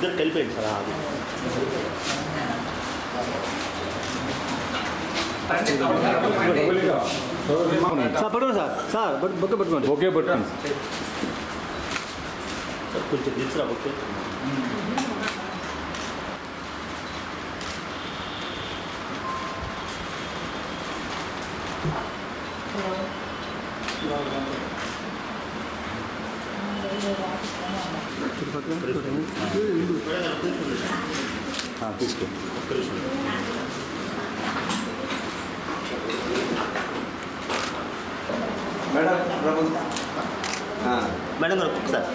ఇద్దరు కలిపేయండి సార్ అది సార్ పట్టుకోండి సార్. సార్ బొక్క పట్టుకోండి ఓకే పట్టుకోండి. సార్ కొంచెం తీసుకురా ఓకే తీసుకో మేడం మేడం గారు ఒకసారి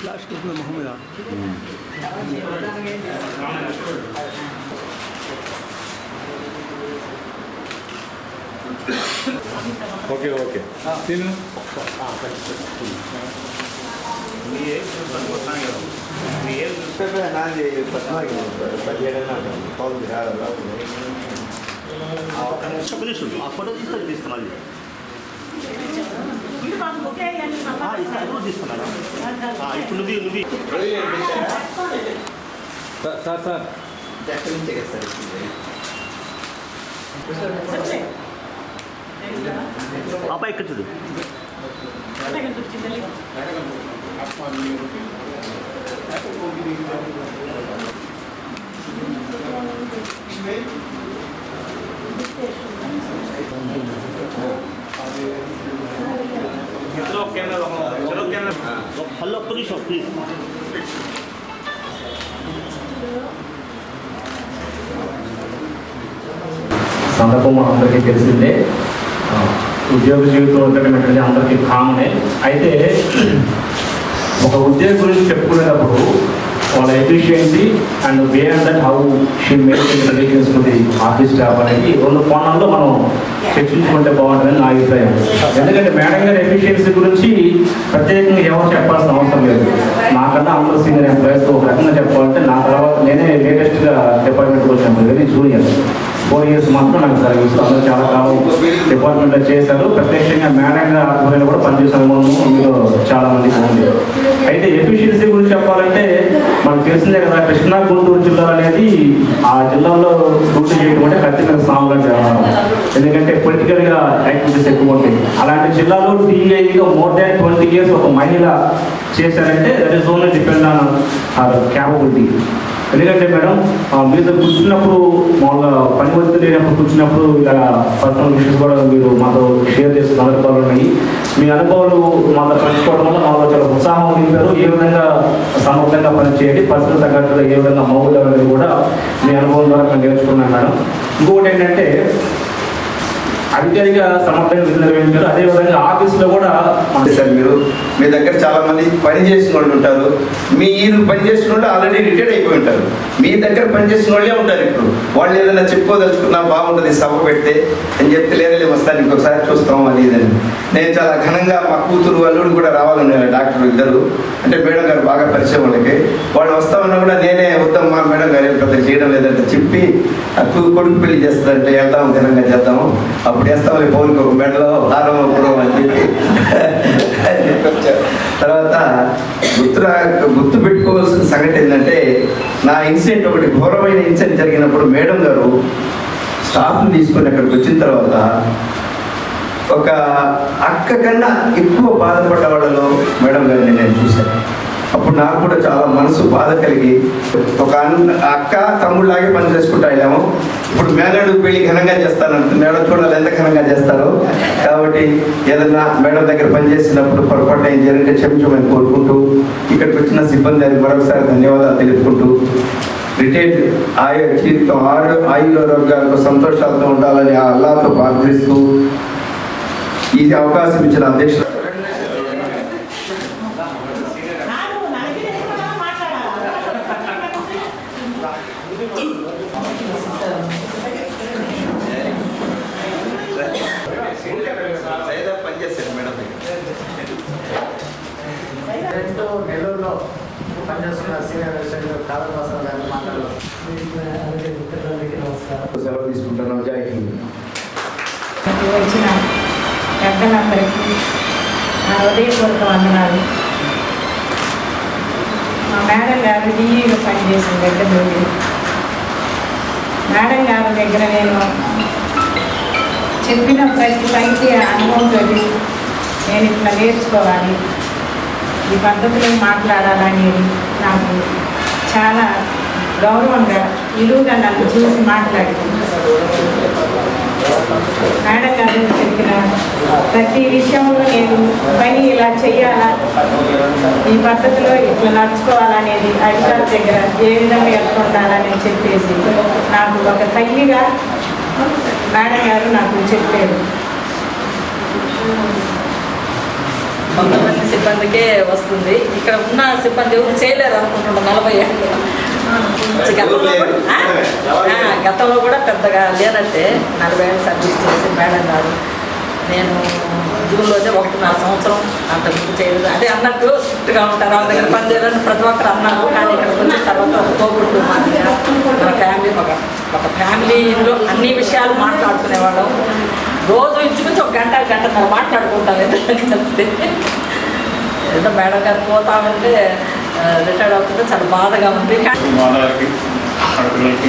ఫ్లాష్ ఓకే ఓకే తిను మీ ఏజ్ మొత్తానికి కదా. మీ ఏజ్ నాది పద్నాలుగు పదిహేడు బాగుంది ఒక్క నిమిషం, ఒక్క నిమిషం. ఆ ఫోటో తీసుకొని తీస్తాం మళ్ళీ ఆ, ఇస్తా, ఇప్పుడు తీస్తున్నాను ఆ, ఇప్పుడు నువ్వు నువ్వు సార్ సార్ సార్ ఎక్కడి నుంచే కదా సార్ పాప ఇక్కడ చూడు హలో ఒక్క నిమిషం ప్లీజ్ సందర్భం అందరికీ తెలిసిందే ఆ, ఉద్యోగ జీవితం ఉండటం అందరికీ కామనే. అయితే ఒక ఉద్యోగం గురించి చెప్పుకునేటప్పుడు వాళ్ళ efficiency and way and that how she maintain relations to the office staff అనేది రెండు కోణాల్లో మనం చర్చించుకుంటే బాగుంటుందని నా అభిప్రాయం. ఎందుకంటే మేడం గారి ఎఫిషియన్సీ గురించి ప్రత్యేకంగా ఎవరు చెప్పాల్సిన అవసరం లేదు. నాకన్నా అందరూ సీనియర్ ఎంప్లాయీస్ ఒక రకంగా చెప్పాలంటే నా తర్వాత నేనే లేటెస్ట్గా డిపార్ట్మెంట్కి వచ్చాను వెరీ జూనియర్ ఫోర్ ఇయర్స్ మాత్రం నాకు సర్వీస్ అందరూ చాలా కాలం డిపార్ట్మెంట్లో చేశారు. ప్రత్యక్షంగా మేనేజర్ ఆధ్వర్యంలో కూడా పనిచేసిన ఇందులో మీలో చాలా మందికి ఉంది అయితే ఎఫిషియన్సీ గురించి చెప్పాలంటే మనకు తెలిసిందే కదా కృష్ణా గుంటూరు జిల్లా అనేది ఆ జిల్లాలో గుర్తు చేయడం అంటే ఖచ్చితంగా సామాన్య వ్యవహారం ఎందుకంటే పొలిటికల్గా యాక్టివిటీస్ ఎక్కువ ఉంటాయి. అలాంటి జిల్లాలో టీఐగా మోర్ దాన్ ట్వంటీ ఇయర్స్ ఒక మహిళ చేశారంటే that is only depend on our capability ఎందుకంటే మేడం మీరు కూర్చున్నప్పుడు మామూలుగా పని ఒత్తిడి లేనప్పుడు కూర్చున్నప్పుడు ఇలా పర్సనల్ విషయస్ కూడా మీరు మాతో షేర్ చేస్తున్న అనుభవాలు ఉన్నాయి. మీ అనుభవాలు మాతో పంచుకోవడం వల్ల మాలో చాలా ఉత్సాహం నింపారు. ఏ విధంగా సమర్థంగా పనిచేయండి పర్సనల్ తగ్గట్టుగా ఏ విధంగా మౌలు అనేది కూడా మీ అనుభవం ద్వారా మేము నేర్చుకున్నాం మేడం. ఇంకొకటి ఏంటంటే అధికారిగా సమర్థంగా విధులు నిర్వహించారు. అదేవిధంగా ఆఫీస్లో కూడా సార్ మీరు మీ దగ్గర చాలా మంది పని చేసిన వాళ్ళు ఉంటారు మీరు పని చేసిన వాళ్ళు ఆల్రెడీ రిటైర్డ్ అయిపోయి ఉంటారు. మీ దగ్గర పని చేసిన వాళ్ళే ఉంటారు ఇప్పుడు. వాళ్ళు ఏదైనా చెప్పుకోదలుచుకున్నా బాగుంటుంది సభ పెడితే అని చెప్తే లేదే వస్తాను ఇంకొకసారి చూస్తాం అని. ఇదని నేను చాలా ఘనంగా మా కూతురు వాళ్ళు కూడా రావాలని డాక్టర్ ఇద్దరు. అంటే మేడం గారు బాగా పరిచయం వాళ్ళకి. వాళ్ళు వస్తామన్నా కూడా నేనే వద్దమ్మా మేడం గారు ఏం పెద్ద చేయడం లేదంటే చెప్పి కొడుకు పెళ్ళి చేస్తారంటే వెళ్దాం ఘనంగా చేద్దాము. అప్పుడు వేస్తామని పౌరులకు ఒక మెడలో హారం అప్పుడు అని చెప్పి తర్వాత గుర్తు గుర్తు పెట్టుకోవాల్సిన సంగతి ఏంటంటే నా ఇన్సిడెంట్ ఒకటి ఘోరమైన ఇన్సిడెంట్ జరిగినప్పుడు మేడం గారు స్టాఫ్ని తీసుకొని అక్కడికి వచ్చిన తర్వాత ఒక అక్క కన్నా ఎక్కువ బాధపడ్డ వాళ్ళలో మేడం గారిని నేను చూశాను. అప్పుడు నాకు కూడా చాలా మనసు బాధ కలిగి ఒక అన్న అక్క తమ్ముళ్ళలాగే పని చేసుకుంటా వెళ్ళాము. ఇప్పుడు మేనడు పెళ్ళి ఘనంగా చేస్తానంటే మేడం చూడాలి ఎంత ఘనంగా చేస్తారో. కాబట్టి ఏదన్నా మేడం దగ్గర పని చేసినప్పుడు పొరపాటు ఏం జరిగితే క్షమించమని కోరుకుంటూ ఇక్కడికి వచ్చిన సిబ్బంది అని మరొకసారి ధన్యవాదాలు తెలుపుకుంటూ రిటైర్డ్ ఆయు జీవితం ఆరు ఆయురోగ్యాలకు సంతోషాలతో ఉండాలని ఆ అల్లాతో ప్రార్థిస్తూ ఈ అవకాశం ఇచ్చిన అధ్యక్షుడు పనిచేశారు సీనియర్ అసిస్టెంట్ సెలవు తీసుకుంటున్నాం జై హింద్ వచ్చిన పెద్దలందరికీ నా హృదయపూర్వక వందనాలు మా మేడం గారు డిఈలో పనిచేసిన దగ్గర నుండి మేడం గారి దగ్గర నేను చెప్పిన ప్రతి పనికి అనుభవంతో నేను ఇట్లా నేర్చుకోవాలి. ఈ పద్ధతిలో మాట్లాడాలనేది నాకు చాలా గౌరవంగా విలువగా నన్ను చూసి మాట్లాడి మేడం గారు చెప్పిన ప్రతి విషయంలో నేను పని ఇలా చేయాలా? ఈ పద్ధతిలో ఇట్లా నడుచుకోవాలనేది అధికారుల దగ్గర ఏ విధంగా ఎట్లుండాలని చెప్పేసి నాకు ఒక తల్లిగా మేడం గారు నాకు చెప్పారు. కొంతమంది సిబ్బందికే వస్తుంది. ఇక్కడ ఉన్న సిబ్బంది ఎవరు చేయలేరు అనుకుంటున్నాం నలభై ఏళ్ళు. గతంలో కూడా- ఆ? ఆ, గతంలో కూడా పెద్దగా లేనట్టే నలభై ఏళ్ళు సర్వీస్ చేసి మేడం గారు నేను జూన్లోనే ఒకటిన్నర సంవత్సరం అంత ముందు చేయలేదు. అదే అన్నట్టు స్ట్రిక్ట్గా ఉంటారు. వాళ్ళ దగ్గర పని చేయాలని ప్రతి ఒక్కరు అన్నారు. కానీ ఇక్కడ వచ్చిన తర్వాత ఒక మాదిరిగా మన ఫ్యామిలీ ఒక ఒక ఫ్యామిలీలో అన్ని విషయాలు మాట్లాడుకునేవాళ్ళం. గంట గంటన్నర మాట్లాడుకుంటాను ఇద్దరు కలిసి ఏదో మేడం గారు పోతామంటే రిటైర్డ్ అవుతుంటే చాలా బాధగా ఉంది. ఆడపిల్లలకి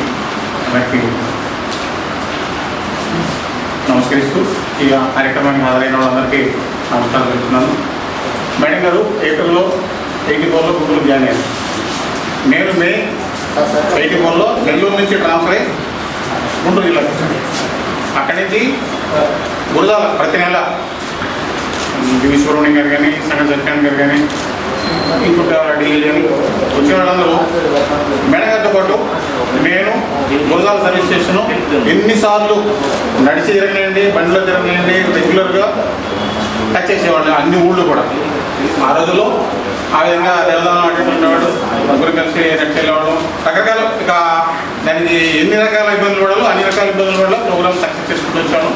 నమస్కరిస్తూ ఈ కార్యక్రమానికి హాజరైన వాళ్ళందరికీ నమస్కారం చెప్తున్నాను మేడం గారు ఏప్రిల్లో ఎయిటీ ఫోర్లో గుంటూరు జాయిన్ అయ్యారు. నేను మే ఎయిటీ ఫోర్లో నెల్లూరు నుంచి ట్రాన్స్ఫర్ అయ్యి గుంటూరు జిల్లాకి వచ్చాను. అక్కడి నుంచి బురదాల ప్రతి నెల. దివి సుబ్రహ్మణ్యం గారు కానీ సంగ సత్యాన్ గారు కానీ ఇంకొక ఢిల్లీ కానీ వచ్చిన వాళ్ళందరూ మేడం గారితో పాటు నేను బురదాల సర్వీస్ స్టేషన్ ఎన్నిసార్లు నడిచి జరగలేండి బండిలో జరగలేండి రెగ్యులర్గా టచ్ చేసేవాళ్ళు అన్ని ఊళ్ళు కూడా. ఆ రోజుల్లో ఆ విధంగా దేవదానం అటువంటి ముగ్గురు కలిసి నెక్స్ట్ వెళ్ళేవాళ్ళం. రకరకాల ఇక దానికి ఎన్ని రకాల ఇబ్బందులు పడాలో అన్ని రకాల ఇబ్బందులు పడాలో ప్రోగ్రామ్ సక్సెస్ చేసుకుంటూ వచ్చాను.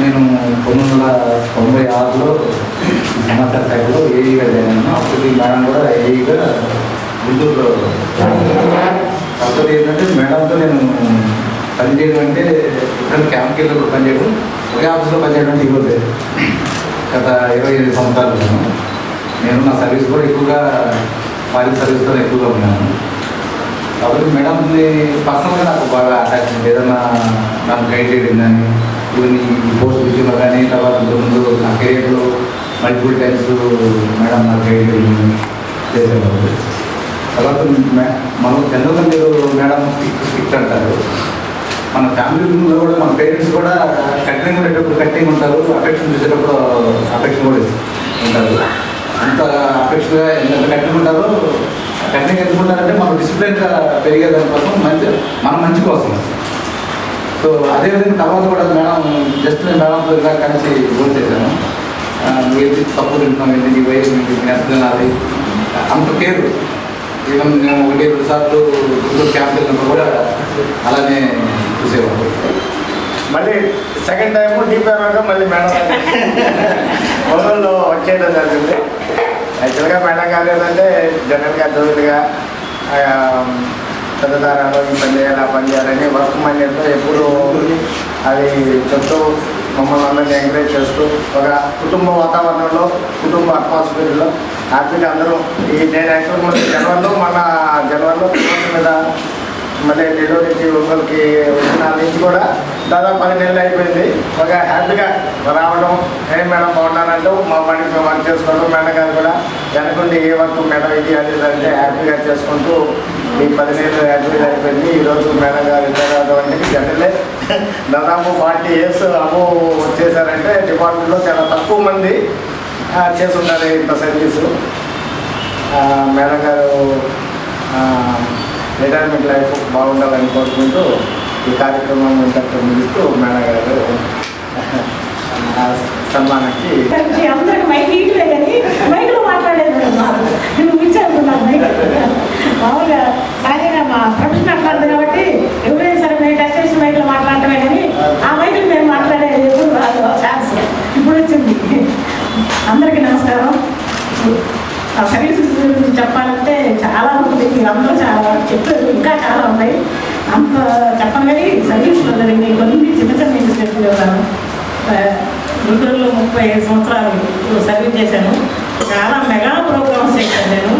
నేను పంతొమ్మిది వందల తొంభై ఆరులో సమాచార శాఖలో ఏఈగా జాయిన్ అప్పుడు మేడం కూడా ఏఈగా గుంటూరులో కాకపోతే ఏంటంటే మేడంతో నేను పనిచేయడం అంటే ఇక్కడ క్యాంప్కి వెళ్ళినప్పుడు పనిచేయడం. ఒకే ఆఫీస్లో పనిచేయడం అంటే ఇవ్వలేదు. గత ఇరవై ఐదు సంవత్సరాలు ఉన్నాను. నేను నా సర్వీస్ కూడా ఎక్కువగా ఫారిన్ సర్వీస్తో ఎక్కువగా ఉన్నాను. కాబట్టి మేడం పర్సనల్గా నాకు బాగా అటాచ్మెంట్ ఏదైనా నాకు గైడ్ చేయడం కానీ ఇవన్నీ పోస్ట్ విషయంలో కానీ తర్వాత ముందు నా కెరీర్లో మల్టిపుల్ టైమ్స్ మేడం నా గైడ్ చేసేవాళ్ళు తర్వాత మనం జనరల్గా మీరు మేడం ఫిక్స్ అంటారు. మన ఫ్యామిలీలో కూడా మన పేరెంట్స్ కూడా కట్టింగ్ ఉండేటప్పుడు కట్టింగ్ ఉంటారు అఫెక్షన్ చూసేటప్పుడు అఫెక్షన్ కూడా ఉంటారు. అంత అఫెక్షన్గా ఎంత కట్టింగ్ ఉంటారో కట్టింగ్ ఎందుకు ఉంటారంటే మనం డిసిప్లిన్గా పెరిగే దానికోసం మంచి మన మంచి కోసం. సో అదేవిధంగా తర్వాత కూడా మేడం జస్ట్ నేను మేడంతో ఇలా కలిసి ఫోన్ చేశాను. మీరు తప్పు తింటున్నాం ఏంటి నీ వయసు? నీకు ఎంత అంత కేర్ ఈవెన్ మేము ఒకటి రెండు సార్లు గుంటూరు క్యాంప్ వెళ్ళినప్పుడు కూడా అలానే చూసేవాళ్ళు మళ్ళీ సెకండ్ టైం డీపీఆర్గా మళ్ళీ మేడం మొదల్లో వచ్చేయడం జరిగింది. యాక్చువల్గా మేడం గారు ఏంటంటే జనరల్గా జోలుగా పెద్దదారాలు ఈ పని చేయాలి ఆ పని చేయాలని వర్క్ మైండ్తో ఎప్పుడు అది చెప్తూ మమ్మల్ని అందరినీ ఎంకరేజ్ చేస్తూ ఒక కుటుంబ వాతావరణంలో కుటుంబ అట్మాస్ఫియర్లో హ్యాపీగా అందరూ ఈ నేను యాక్చువల్గా జనవరిలో మన మళ్ళీ నెల్లూరు నుంచి ఒకరికి వచ్చిన నుంచి కూడా దాదాపు పది నెలలు అయిపోయింది. ఒక హ్యాపీగా రావడం. ఏం మేడం బాగున్నానంటూ మా పని మేము వర్క్ చేసుకోవడం మేడం గారు కూడా వెనకుండి ఏ వర్క్ మేడం ఇది అది అంటే హ్యాపీగా చేసుకుంటూ ఈ పది నెలలు హ్యాపీగా అయిపోయింది. ఈరోజు మేడం గారు ఇద్దరు జనరలే. దాదాపు ఫార్టీ ఇయర్స్ అబో చేశారంటే డిపార్ట్మెంట్లో చాలా తక్కువ మంది చేస్తున్నారు ఇంత సర్వీసు మేడం గారు రిటైర్మెంట్ లైఫ్ బాగుండాలని కోరుకుంటూ ఈ కార్యక్రమం ఇంతటితో ముగిస్తూ మేడం గారు సన్మానానికి అందరికి మైక్ ఇట్లే కానీ మైక్లో మాట్లాడేది మేడం మాకు. నువ్వు ఇచ్చానుకున్నాను మైక్. మామూలుగా సహజంగా మా ప్రొఫెషన్ అట్లాంటిది కాబట్టి ఎవరైనా సరే మేము టచ్ చేసిన మైక్లో మాట్లాడటమే కానీ ఆ మైక్లో మేము మాట్లాడేది ఎప్పుడు రాదు. ఛాన్స్ ఇప్పుడు వచ్చింది అందరికీ నమస్కారం. ఆ సర్వీసెస్ గురించి చెప్పాలంటే చాలా ఉంటుంది. అందరూ చాలా చెప్పారు ఇంకా చాలా ఉన్నాయి. అంత చెప్పను కానీ సర్వీస్లో జరిగినాయి కొన్ని చిన్న చిన్న ఇన్సిడెంట్లు చెప్తాను ఆ, గుంటూరులో ముప్పై ఐదు సంవత్సరాలు సర్వీస్ చేశాను. చాలా మెగా ప్రోగ్రామ్స్ చేశాను నేను.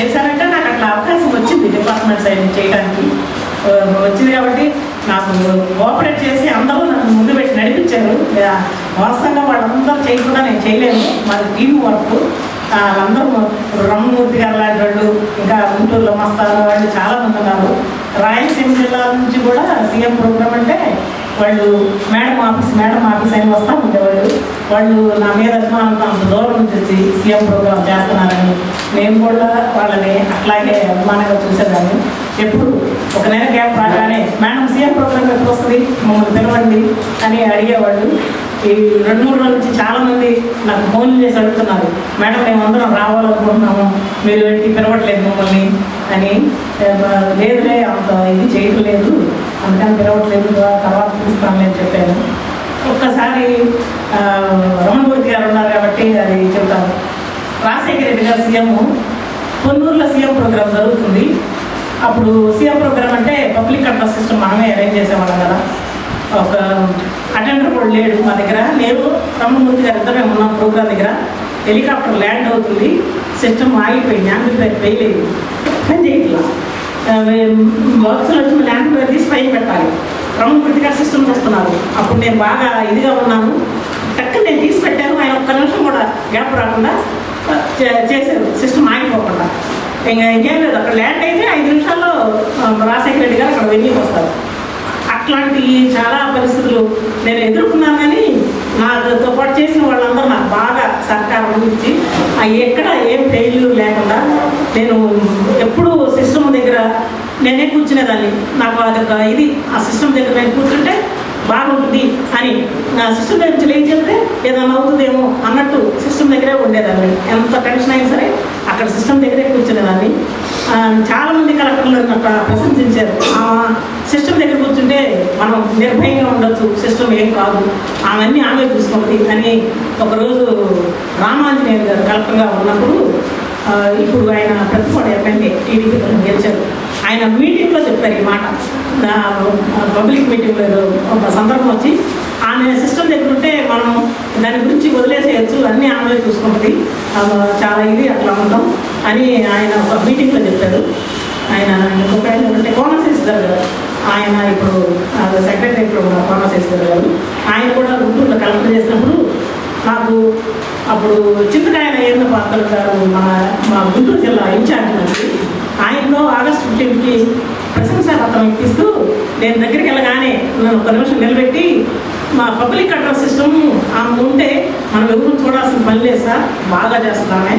చేశానంటే నాకు అట్లా అవకాశం వచ్చింది డిపార్ట్మెంట్ సైడ్ చేయడానికి. వచ్చింది కాబట్టి నాకు కోఆపరేట్ చేసి అందరూ నన్ను ముందు పెట్టి నడిపించారు. వాస్తవంగా వాళ్ళందరూ చేయకుండా నేను చేయలేను. మాది టీం వర్క్. వాళ్ళందరూ రమ్మూర్తి గారు లాంటి వాళ్ళు ఇంకా గుంటూరులో మస్తాలు వాళ్ళు చాలామంది ఉన్నారు. రాయలసీమ జిల్లా నుంచి కూడా సీఎం ప్రోగ్రామ్ అంటే వాళ్ళు మేడం ఆఫీస్ మేడం ఆఫీస్ అని వస్తూ ఉండేవాళ్ళు. వాళ్ళు నా మీద అభిమానంతో అంత దూరం నుంచి వచ్చి సీఎం ప్రోగ్రామ్ చేస్తున్నారని నేను కూడా వాళ్ళని అట్లాగే అభిమానంగా చూసేదాన్ని. ఎప్పుడు ఒక నెల గ్యాప్ రాగానే మేడం సీఎం ప్రోగ్రామ్ ఎప్పుడు వస్తుంది? మమ్మల్ని పిలవండి అని అడిగేవాళ్ళు. ఈ రెండు మూడు రోజుల నుంచి చాలామంది నాకు ఫోన్ చేసి అడుగుతున్నారు మేడం మేము అందరం రావాలనుకుంటున్నాము మీరు ఏంటి పిలవట్లేదు మమ్మల్ని? అని లేదులే అంత ఇది చేయట్లేదు లేదు అందుకని పిలవట్లేదు తర్వాత చూస్తానులే అని చెప్పాను. ఒక్కసారి రమణమూర్తి గారు ఉన్నారు కాబట్టి అది చెప్తాను. రాజశేఖర రెడ్డి గారు సీఎం పొన్నూరులో సీఎం ప్రోగ్రామ్ జరుగుతుంది. అప్పుడు సీఎం ప్రోగ్రామ్ అంటే పబ్లిక్ అడ్రస్ సిస్టమ్ మనమే అరేంజ్ చేసేవాళ్ళం కదా. ఒక అటెండర్ కూడా లేడు మా దగ్గర. నేను రమణమూర్తి గారు ఇద్దరే ఉన్నాం ప్రోగ్రామ్ దగ్గర. హెలికాప్టర్ ల్యాండ్ అవుతుంది. సిస్టమ్ ఆగిపోయింది. యాంప్లిఫైర్ వేయలేదు పని చేయట్లా? బాక్సులు వచ్చి ల్యాంప్లిఫైర్ తీసి పైన పెట్టాలి. రమణమూర్తి గారు సిస్టమ్ చేస్తున్నారు. అప్పుడు నేను బాగా ఇదిగా ఉన్నాను. టక్కు నేను తీసి పెట్టాను. ఆయన ఒక్క నిమిషం కూడా గ్యాప్ రాకుండా చే- చేశారు. సిస్టమ్ ఆగిపోకుండా. ఇంకా ఇంకేం లేదు. అక్కడ ల్యాండ్ అయితే ఐదు నిమిషాల్లో రాజశేఖర రెడ్డి గారు అక్కడ వెళ్ళి వస్తారు. అట్లాంటి చాలా పరిస్థితులు నేను ఎదుర్కొన్నాను కానీ నాతో పాటు చేసిన వాళ్ళందరూ నాకు బాగా సహకారం అందించి ఎక్కడ ఏం ఫెయిల్యూర్ లేకుండా నేను ఎప్పుడూ సిస్టమ్ దగ్గర నేనే కూర్చునేదాన్ని. నాకు అదొక ఇది ఆ సిస్టమ్ దగ్గర నేను కూర్చుంటే బాగుంటుంది అని. నా సిస్టమ్ దగ్గర నుంచి చెప్తే ఏదైనా అవుతుందేమో అన్నట్టు సిస్టమ్ దగ్గరే ఉండేదాన్ని. ఎంత టెన్షన్ అయినా సరే అక్కడ సిస్టమ్ దగ్గరే కూర్చునేదాన్ని. చాలామంది చాలా మంది కలెక్టర్లు ప్రశంసించారు. ఆ సిస్టమ్ దగ్గర కూర్చుంటే మనం నిర్భయంగా ఉండొచ్చు. సిస్టమ్ ఏం కాదు. అవన్నీ ఆమె చూసుకోండి అని ఒకరోజు రామాంజనేయులు గారు కలెక్టర్గా ఉన్నప్పుడు ఇప్పుడు ఆయన ప్రతిపాడు ఎమ్మెల్యే టీడీపీ గెలిచారు. ఆయన మీటింగ్లో చెప్పారు ఈ మాట. నా పబ్లిక్ మీటింగ్లో ఒక సందర్భం వచ్చి ఆమె సిస్టమ్ దగ్గర ఉంటే మనం దాని గురించి వదిలేసేయచ్చు. అన్నీ ఆమె చూసుకుంటుంది. చాలా ఇది అట్లా ఉంటాం అని ఆయన ఒక మీటింగ్లో చెప్పారు. ఆయన ఇంకొక ఆయన అంటే కోనశేషర్ గారు ఆయన ఇప్పుడు సెక్రటరీ కూడా కోనశేషర్ గారు. ఆయన కూడా గుంటూరులో కలెక్టర్ చేసినప్పుడు నాకు అప్పుడు చిన్నకాయన ఏంద పాత్ర గారు మా మా గుంటూరు జిల్లా ఇన్ఛార్జ్ మంత్రి ఆయనలో ఆగస్టు ఫిఫ్టీన్కి ప్రశంసాపత్రం ఇప్పిస్తూ నేను దగ్గరికి వెళ్ళగానే నన్ను ఒక నిమిషం నిలబెట్టి మా పబ్లిక్ అడ్రస్ సిస్టమ్ ఆమె ఉంటే మనం ఎవరు చూడాల్సిన పని లేదు సార్ బాగా చేస్తామే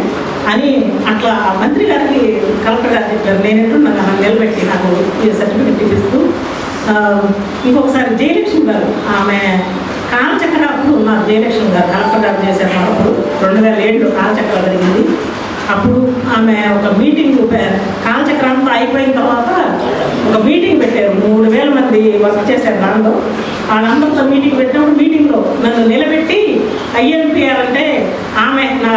అని అట్లా ఆ మంత్రి గారికి కలెక్టర్ గారు చెప్పారు. నేను ఎట్టున్నాను నన్ను నిలబెట్టి నాకు ఈ సర్టిఫికెట్ ఇప్పిస్తూ ఇంకొకసారి జయలక్ష్మి గారు ఆమె కాలచక్ర అప్పుడు ఉన్నారు జయలక్ష్మి గారు కలెక్టర్ గారు చేశారు అప్పుడు. రెండు వేల ఏడులో కాలచక్రం జరిగింది. అప్పుడు ఆమె ఒక మీటింగ్ కాలచక్రాంతా అయిపోయిన తర్వాత ఒక మీటింగ్ పెట్టారు. మూడు వేల మంది వర్క్ చేశారు దాంట్లో. వాళ్ళందరితో మీటింగ్ పెట్టినప్పుడు మీటింగ్లో నన్ను నిలబెట్టి ఐఎంపీఆర్ అంటే ఆమె నా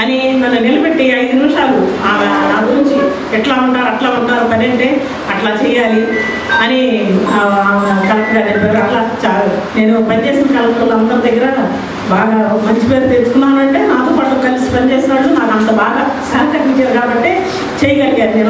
అని నన్ను నిలబెట్టి ఐదు నిమిషాలు ఆమె నా గురించి ఎట్లా ఉంటారు అట్లా ఉంటారు పని అంటే అట్లా చేయాలి అని ఆమె కలెక్టర్ గారు చెప్పారు అట్లా చా- నేను పనిచేసిన కలెక్టర్లు అందరి దగ్గర బాగా మంచి పేరు తెచ్చుకున్నానంటే నా కలిసి పనిచేసిన వాళ్ళు. నాకు అంత బాగా సహకరించారు కాబట్టి చేయగలిగాను నేను